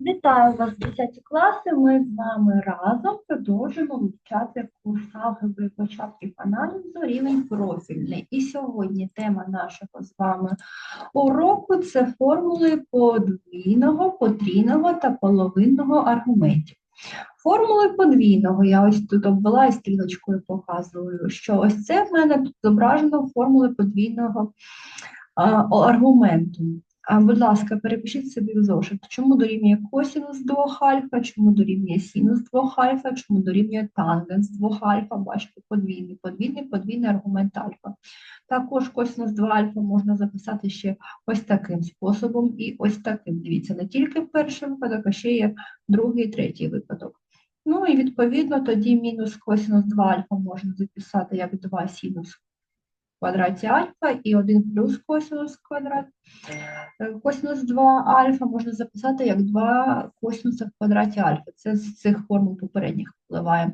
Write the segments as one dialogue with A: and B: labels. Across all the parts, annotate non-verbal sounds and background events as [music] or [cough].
A: Вітаю вас, 10 класи. Ми з вами разом продовжуємо вивчати курс алгебри початків аналізу рівень профільний. І сьогодні тема нашого з вами уроку це формули подвійного, потрійного та половинного аргументів. Формули подвійного я ось тут обвела і стрілочкою показую, що ось це в мене тут зображено формули подвійного аргументу. Будь ласка, перепишіть собі в зошит, чому дорівнює косінус 2 альфа, чому дорівнює синус 2 альфа, чому дорівнює тангенс 2 альфа, бачите, подвійний, подвійний, подвійний аргумент альфа. Також косінус 2 альфа можна записати ще ось таким способом і ось таким. Дивіться, не тільки перший випадок, а ще є другий третій випадок. Ну і відповідно тоді мінус косінус 2 альфа можна записати як 2 синус квадраті альфа і 1 плюс косінус квадрат. Е, Косінус 2 альфа можна записати як 2 косінуса в квадраті альфа. Це з цих формул попередніх впливає.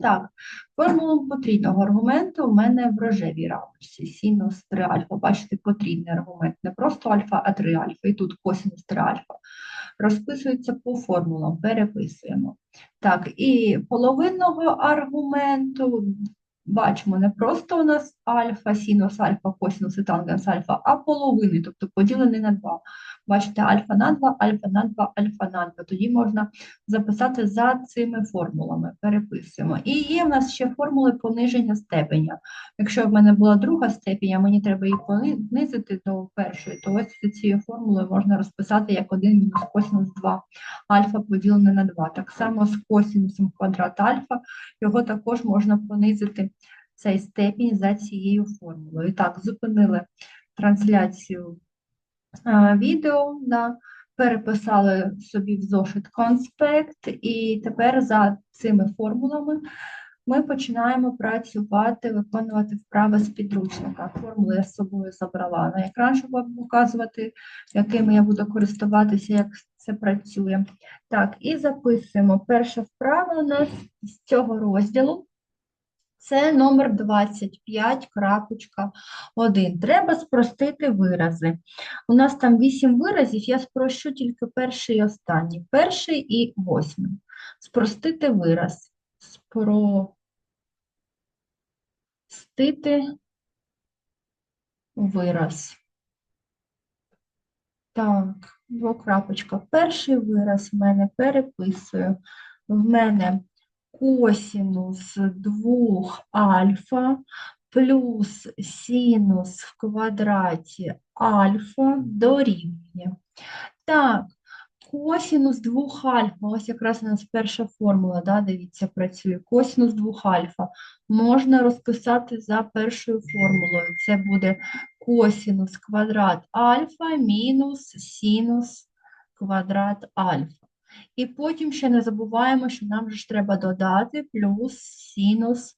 A: Так, формулу потрійного аргументу у мене в рожевій рамочці. Синус 3 альфа. Бачите, потрійний аргумент. Не просто альфа, а 3 альфа. І тут косинус 3 альфа. Розписується по формулам, переписуємо. Так, і половинного аргументу бачимо не просто у нас альфа, синус альфа, косінус і тангенс альфа, а половини, тобто поділений на 2. Бачите, альфа на 2, альфа на 2, альфа на 2. Тоді можна записати за цими формулами, переписуємо. І є в нас ще формули пониження степеня. Якщо в мене була друга степінь, а мені треба її понизити до першої, то ось за цією формулою можна розписати як 1 мінус косинус 2 альфа поділене на 2. Так само з косинусом квадрат альфа, його також можна понизити цей степінь за цією формулою. І так, зупинили трансляцію відео, да, переписали собі в зошит конспект, і тепер за цими формулами ми починаємо працювати, виконувати вправи з підручника. Формули я з собою забрала на екран, щоб вам показувати, якими я буду користуватися, як це працює. Так, і записуємо. Перша вправа у нас з цього розділу. Це номер 25.1. Треба спростити вирази. У нас там 8 виразів, я спрощу тільки перший і останній. Перший і восьмий. Спростити вираз. Спростити вираз. Так, двокрапочка. Перший вираз в мене переписую. В мене косинус 2 альфа плюс синус в квадраті альфа дорівнює. Так, косинус 2 альфа, ось якраз у нас перша формула, да, дивіться, працює. Косинус 2 альфа можна розписати за першою формулою. Це буде косинус квадрат альфа мінус синус квадрат альфа. І потім ще не забуваємо, що нам ж треба додати плюс синус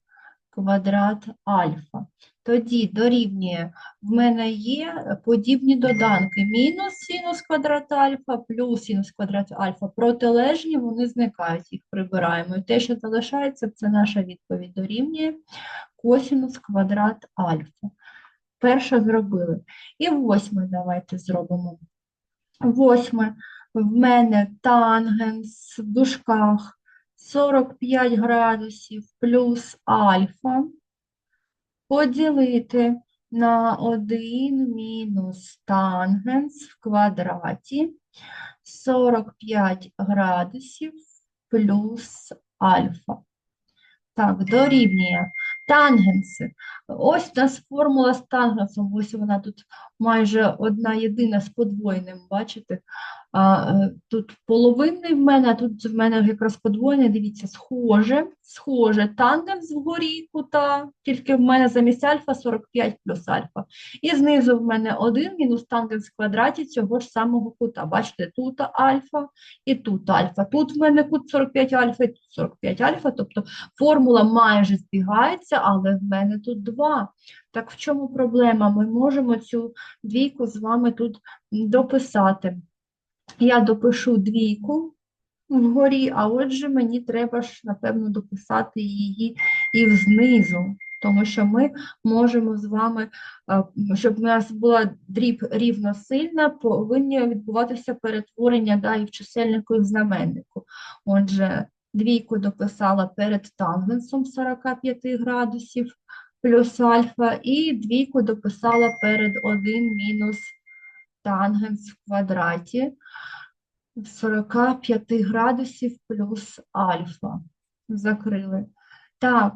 A: квадрат альфа. Тоді дорівнює, в мене є подібні доданки. Мінус синус квадрат альфа, плюс синус квадрат альфа. Протилежні, вони зникають, їх прибираємо. І те, що залишається, це наша відповідь. Дорівнює косинус квадрат альфа. Перше зробили. І восьме давайте зробимо. Восьме в мене тангенс в дужках 45 градусів плюс альфа поділити на 1 мінус тангенс в квадраті 45 градусів плюс альфа. Так, дорівнює тангенси. Ось у нас формула з тангенсом, ось вона тут майже одна єдина з подвоєним, бачите? А, е, Тут половинний в мене, а тут в мене якраз подвоєний, дивіться, схоже, схоже, тангенс вгорі кута, тільки в мене замість альфа 45 плюс альфа. І знизу в мене 1 мінус тангенс в квадраті цього ж самого кута. Бачите, тут альфа і тут альфа. Тут в мене кут 45 альфа і тут 45 альфа, тобто формула майже збігається, але в мене тут 2. Так в чому проблема? Ми можемо цю двійку з вами тут дописати. Я допишу двійку вгорі, а отже мені треба ж, напевно, дописати її і знизу. тому що ми можемо з вами, е, щоб у нас була дріб рівносильна, повинні відбуватися перетворення да, і в чисельнику, і в знаменнику. Отже, двійку дописала перед тангенсом 45 градусів плюс альфа, і двійку дописала перед 1 мінус тангенс в квадраті 45 градусів плюс альфа. Закрили. Так,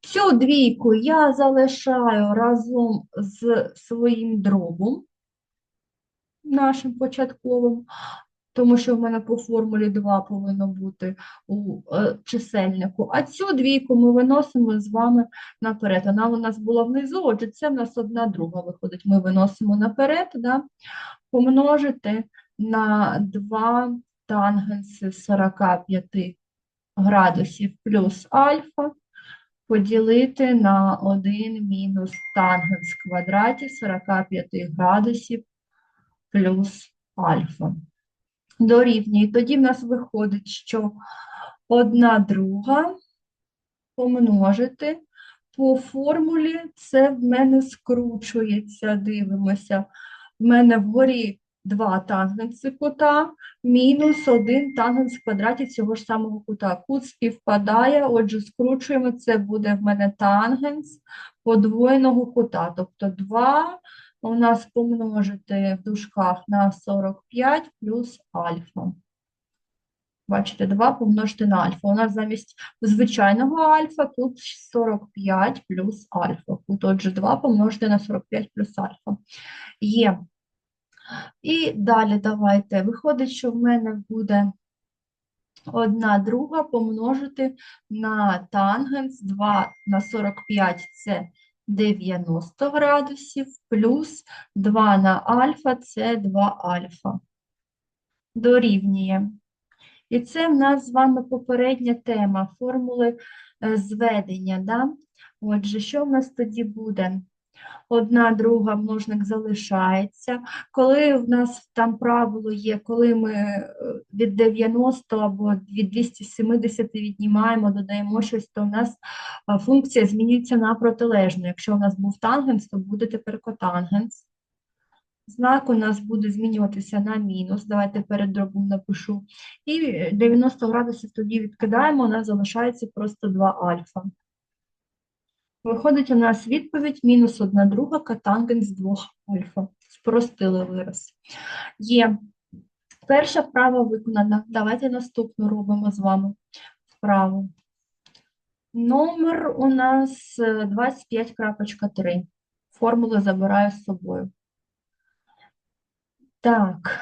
A: цю двійку я залишаю разом з своїм дробом, нашим початковим, тому що в мене по формулі 2 повинно бути у е, чисельнику. А цю двійку ми виносимо з вами наперед. Вона у нас була внизу, отже, це в нас одна друга виходить. Ми виносимо наперед, да? помножити на 2 тангенси 45 градусів плюс альфа, поділити на 1 мінус тангенс в квадраті 45 градусів плюс альфа. Дорівнює. Тоді в нас виходить, що 1 друга помножити по формулі, це в мене скручується, дивимося. В мене вгорі 2 тангенси кута, мінус 1 тангенс в квадраті цього ж самого кута. Кут співпадає, отже, скручуємо, це буде в мене тангенс подвоєного кута, тобто 2 у нас помножити в дужках на 45 плюс альфа. Бачите, 2 помножити на альфа. У нас замість звичайного альфа тут 45 плюс альфа. Тут, отже, 2 помножити на 45 плюс альфа. Є. І далі давайте. Виходить, що в мене буде одна друга помножити на тангенс 2 на 45 це 90 градусів, плюс 2 на альфа це 2 альфа. Дорівнює. І це в нас з вами попередня тема формули е, зведення. Да? Отже, що в нас тоді буде? Одна, друга множник залишається. Коли в нас там правило є, коли ми е, від 90 або від 270 віднімаємо, додаємо щось, то в нас е, функція змінюється на протилежну. Якщо у нас був тангенс, то буде тепер котангенс. Знак у нас буде змінюватися на мінус. Давайте перед дробом напишу. І 90 градусів тоді відкидаємо, у нас залишається просто 2 альфа. Виходить у нас відповідь мінус 1 друга катангенс 2 альфа. Спростили вираз. Є. Перша вправа виконана. Давайте наступну робимо з вами вправу. Номер у нас е, 25.3. Формули забираю з собою. Так,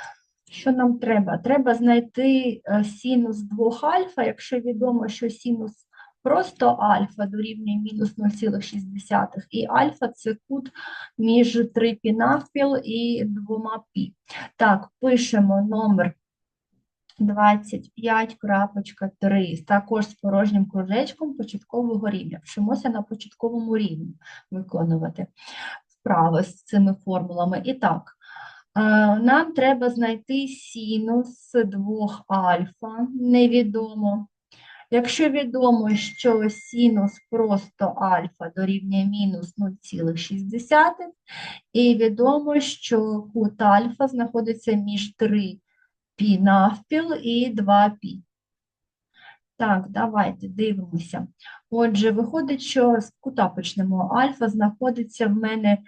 A: що нам треба? Треба знайти е, синус 2 альфа, якщо відомо, що синус просто альфа дорівнює мінус 0,6, і альфа це кут між 3 пі навпіл і 2 пі. Так, пишемо номер 25.3, також з порожнім кружечком початкового рівня. Вчимося на початковому рівні виконувати вправи з цими формулами. І так, е, нам треба знайти синус 2 альфа, невідомо. Якщо відомо, що синус просто альфа дорівнює мінус 0,6, і відомо, що кут альфа знаходиться між 3 пі навпіл і 2 пі. Так, давайте дивимося. Отже, виходить, що з кута почнемо. Альфа знаходиться в мене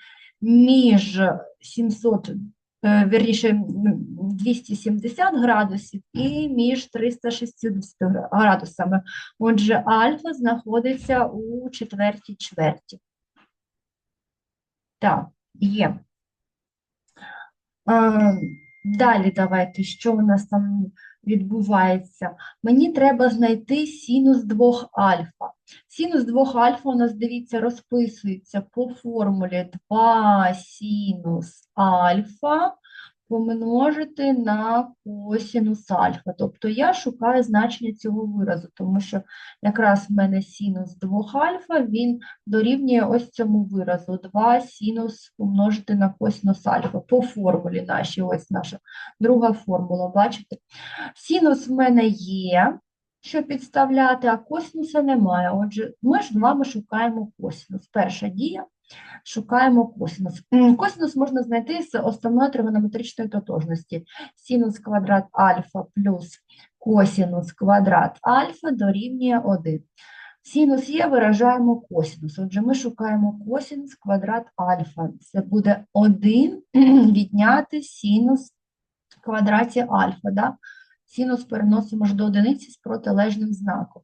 A: між 700 е, вірніше, 270 градусів і між 360 градусами. Отже, альфа знаходиться у четвертій чверті. Так, є. Е, Далі давайте, що у нас там відбувається. Мені треба знайти синус 2 альфа. Синус 2 альфа у нас, дивіться, розписується по формулі 2 синус альфа помножити на косинус альфа. Тобто я шукаю значення цього виразу, тому що якраз в мене синус 2 альфа, він дорівнює ось цьому виразу. 2 синус помножити на косинус альфа по формулі нашій, ось наша друга формула, бачите? Синус в мене є, що підставляти, а косинуса немає. Отже, ми ж з вами шукаємо косинус. Перша дія шукаємо косинус. Косинус можна знайти з основної тригонометричної тотожності. Синус квадрат альфа плюс косинус квадрат альфа дорівнює 1. Синус є, виражаємо косинус. Отже, ми шукаємо косинус квадрат альфа. Це буде 1 [clears throat] відняти синус квадраті альфа. Да? Синус переносимо ж до одиниці з протилежним знаком.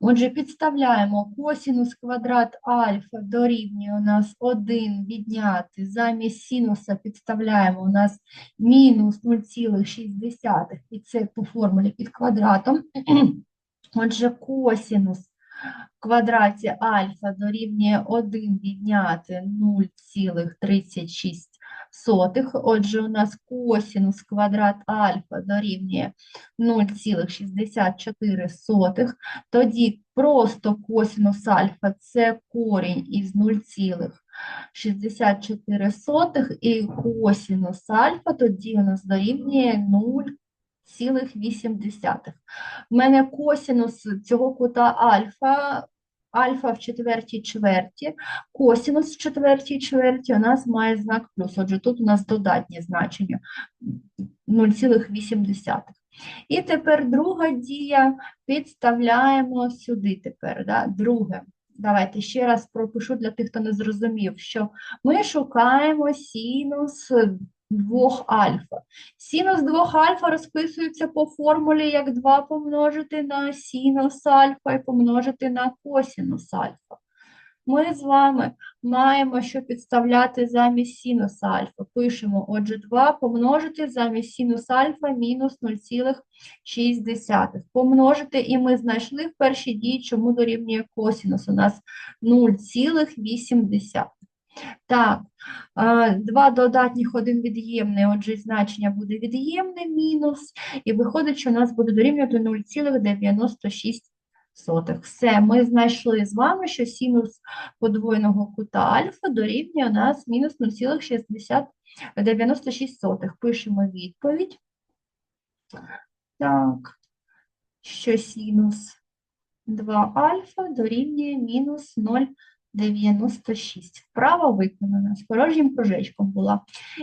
A: Отже, підставляємо косинус квадрат альфа дорівнює у нас 1 відняти. Замість синуса підставляємо у нас мінус 0,6, і це по формулі під квадратом. [clears throat] Отже, косинус в квадраті альфа дорівнює 1 відняти 0,36. Отже, у нас косинус квадрат альфа дорівнює 0,64. Тоді просто косинус альфа – це корінь із 0,64 і косинус альфа тоді у нас дорівнює 0,8. У мене косинус цього кута альфа, альфа в четвертій чверті, косинус в четвертій чверті у нас має знак плюс. Отже, тут у нас додатнє значення 0,8. І тепер друга дія підставляємо сюди тепер. Да? Друге. Давайте ще раз пропишу для тих, хто не зрозумів, що ми шукаємо синус 2 альфа. Синус 2 альфа розписується по формулі як 2 помножити на синус альфа і помножити на косинус альфа. Ми з вами маємо, що підставляти замість синус альфа. Пишемо, отже, 2 помножити замість синус альфа мінус 0,6. Помножити, і ми знайшли в першій дії, чому дорівнює косинус. У нас 0,8. Так, два додатніх, один від'ємний, отже, значення буде від'ємне мінус, і виходить, що у нас буде дорівнювати 0,96. Все, ми знайшли з вами, що синус подвоєного кута альфа дорівнює у нас мінус 0,96. Пишемо відповідь. Так, що синус 2 альфа дорівнює мінус 0,96. Вправа виконана, з порожнім кружечком була.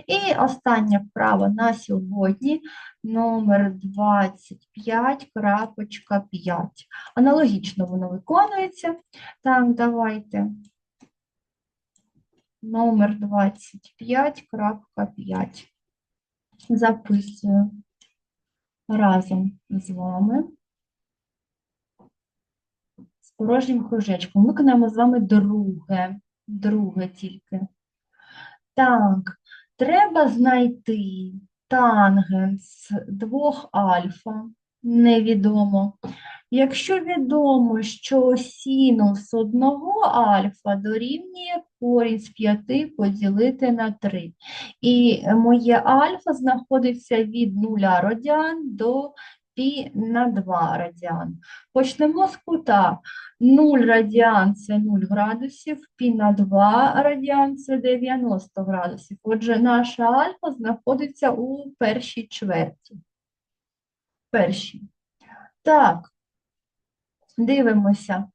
A: І остання вправа на сьогодні, номер 25.5. Аналогічно воно виконується. Так, давайте. Номер 25.5. Записую разом з вами порожнім кружечком. Виконаємо з вами друге, друге тільки. Так, треба знайти тангенс 2 альфа, невідомо. Якщо відомо, що синус 1 альфа дорівнює корінь з 5 поділити на 3. І моє альфа знаходиться від 0 радіан до пі на 2 радіан. Почнемо з кута. 0 радіан – це 0 градусів, пі на 2 радіан – це 90 градусів. Отже, наша альфа знаходиться у першій чверті. Першій. Так, дивимося.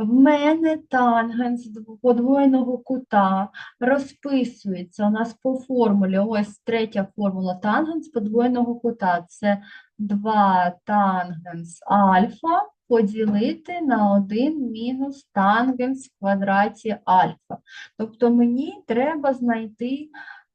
A: В мене тангенс подвоєного кута розписується у нас по формулі. Ось третя формула тангенс подвоєного кута. Це 2 тангенс альфа поділити на 1 мінус тангенс в квадраті альфа. Тобто мені треба знайти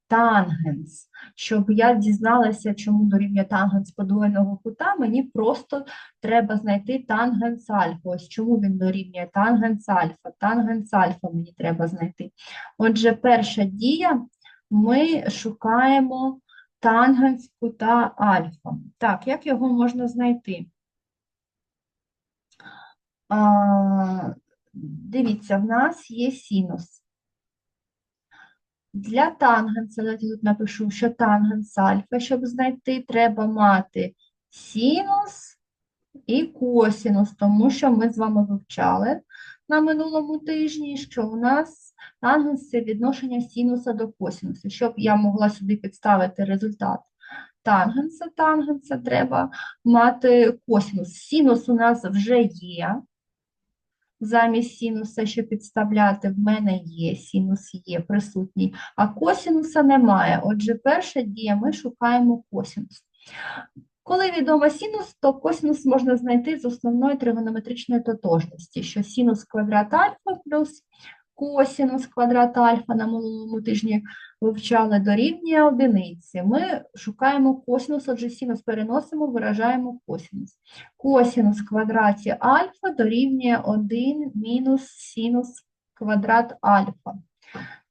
A: тангенс. Щоб я дізналася, чому дорівнює тангенс подвоєного кута, мені просто треба знайти тангенс альфа. Ось чому він дорівнює тангенс альфа. Тангенс альфа мені треба знайти. Отже, перша дія, ми шукаємо тангенс кута альфа. Так, як його можна знайти? А, дивіться, в нас є синус. Для тангенса, давайте тут напишу, що тангенс альфа, щоб знайти, треба мати синус і косинус, тому що ми з вами вивчали на минулому тижні, що у нас тангенс – це відношення синуса до косинуса. Щоб я могла сюди підставити результат тангенса, тангенса треба мати косинус. Синус у нас вже є. Замість синуса, що підставляти, в мене є, синус є присутній, а косинуса немає. Отже, перша дія, ми шукаємо косинус. Коли відомо синус, то косинус можна знайти з основної тригонометричної тотожності, що синус квадрат альфа плюс косинус квадрат альфа на минулому тижні вивчали дорівнює одиниці. Ми шукаємо косинус, отже, синус переносимо, виражаємо косинус. Косинус в квадраті альфа дорівнює 1 мінус синус квадрат альфа.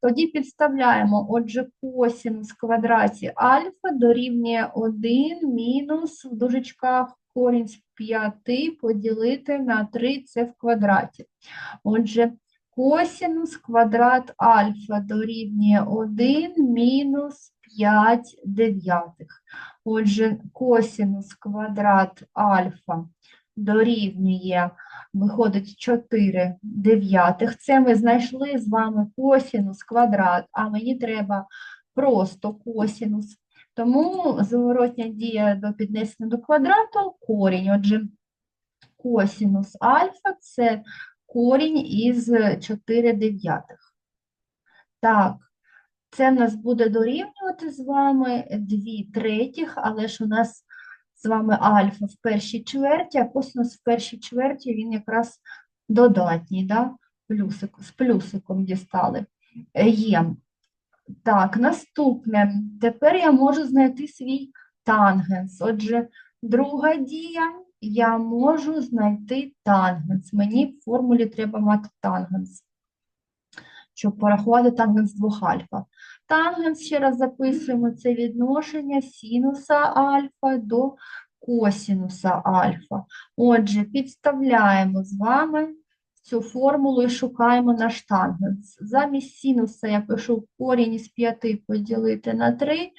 A: Тоді підставляємо, отже, косинус в квадраті альфа дорівнює 1 мінус в дужечках корінь з 5 поділити на 3 це в квадраті. Отже, косинус квадрат альфа дорівнює 1 мінус 5 дев'ятих. Отже, косинус квадрат альфа дорівнює, виходить 4 дев'ятих. Це ми знайшли з вами косинус квадрат, а мені треба просто косинус. Тому зворотня дія до піднесення до квадрату корінь. Отже, косинус альфа – це корінь із 4 дев'ятих. Так, це в нас буде дорівнювати з вами 2 третіх, але ж у нас з вами альфа в першій чверті, а косинус в першій чверті він якраз додатній, да? Плюсик, з плюсиком дістали. Е, Є. Так, наступне. Тепер я можу знайти свій тангенс. Отже, друга дія, я можу знайти тангенс. Мені в формулі треба мати тангенс, щоб порахувати тангенс двох альфа. Тангенс, ще раз записуємо, це відношення синуса альфа до косинуса альфа. Отже, підставляємо з вами цю формулу і шукаємо наш тангенс. Замість синуса я пишу корінь із 5 поділити на 3.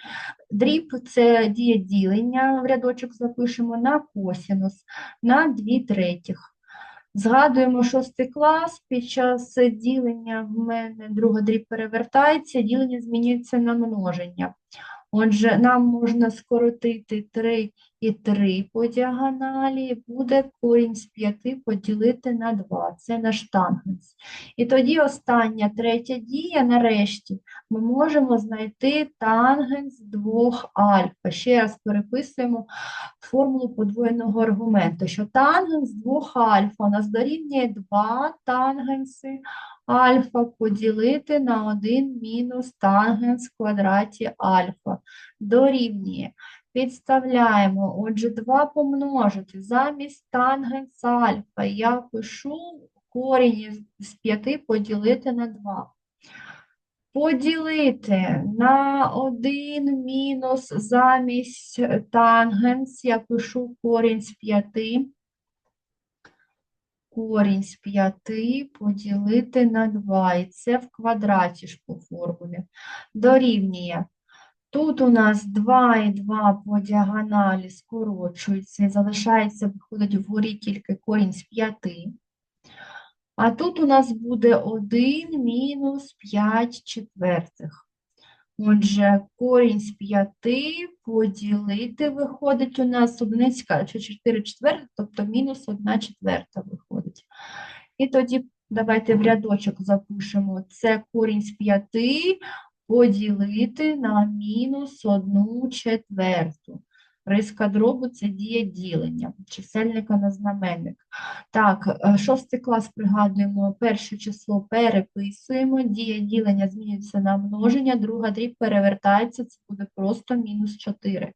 A: Дріб – це дія ділення, в рядочок запишемо на косинус, на 2 третіх. Згадуємо шостий клас, під час ділення в мене друга дріб перевертається, ділення змінюється на множення. Отже, нам можна скоротити 3 і 3 по діагоналі, буде корінь з 5 поділити на 2. Це наш тангенс. І тоді остання третя дія, нарешті, ми можемо знайти тангенс двох альфа. Ще раз переписуємо формулу подвоєного аргументу, що тангенс двох альфа у нас дорівнює 2 тангенси альфа поділити на 1 мінус тангенс в квадраті альфа. Дорівнює. Підставляємо, отже, 2 помножити замість тангенс альфа. Я пишу корінь з 5 поділити на 2. Поділити на 1 мінус замість тангенс, я пишу корінь з 5. Корінь з 5 поділити на 2. І це в квадраті ж по формулі. Дорівнює. Тут у нас 2 і 2 по діагоналі скорочуються і залишається, виходить вгорі тільки корінь з 5. А тут у нас буде 1 мінус 5 четвертих. Отже, корінь з 5 поділити виходить у нас одиниця, що 4 четвертих, тобто мінус 1 четверта виходить. І тоді давайте в рядочок запишемо. Це корінь з 5 поділити на мінус одну четверту. Риска дробу – це дія ділення, чисельника на знаменник. Так, е, шостий клас пригадуємо, перше число переписуємо, дія ділення змінюється на множення, друга дріб перевертається, це буде просто мінус 4.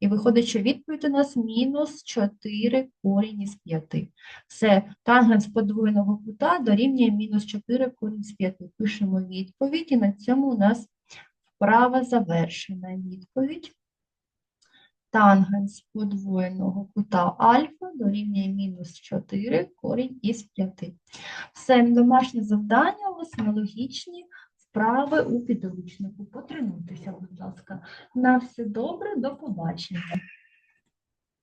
A: І виходить, що відповідь у нас мінус 4 корінь із 5. Все, тангенс подвоєного кута дорівнює мінус 4 корінь з 5. Пишемо відповідь, і на цьому у нас вправа завершена. Відповідь. Тангенс подвоєного кута альфа дорівнює мінус 4 корінь із 5. Все, домашнє завдання у вас аналогічні вправи у підручнику. Потренуйтеся, будь ласка. На все добре, до побачення.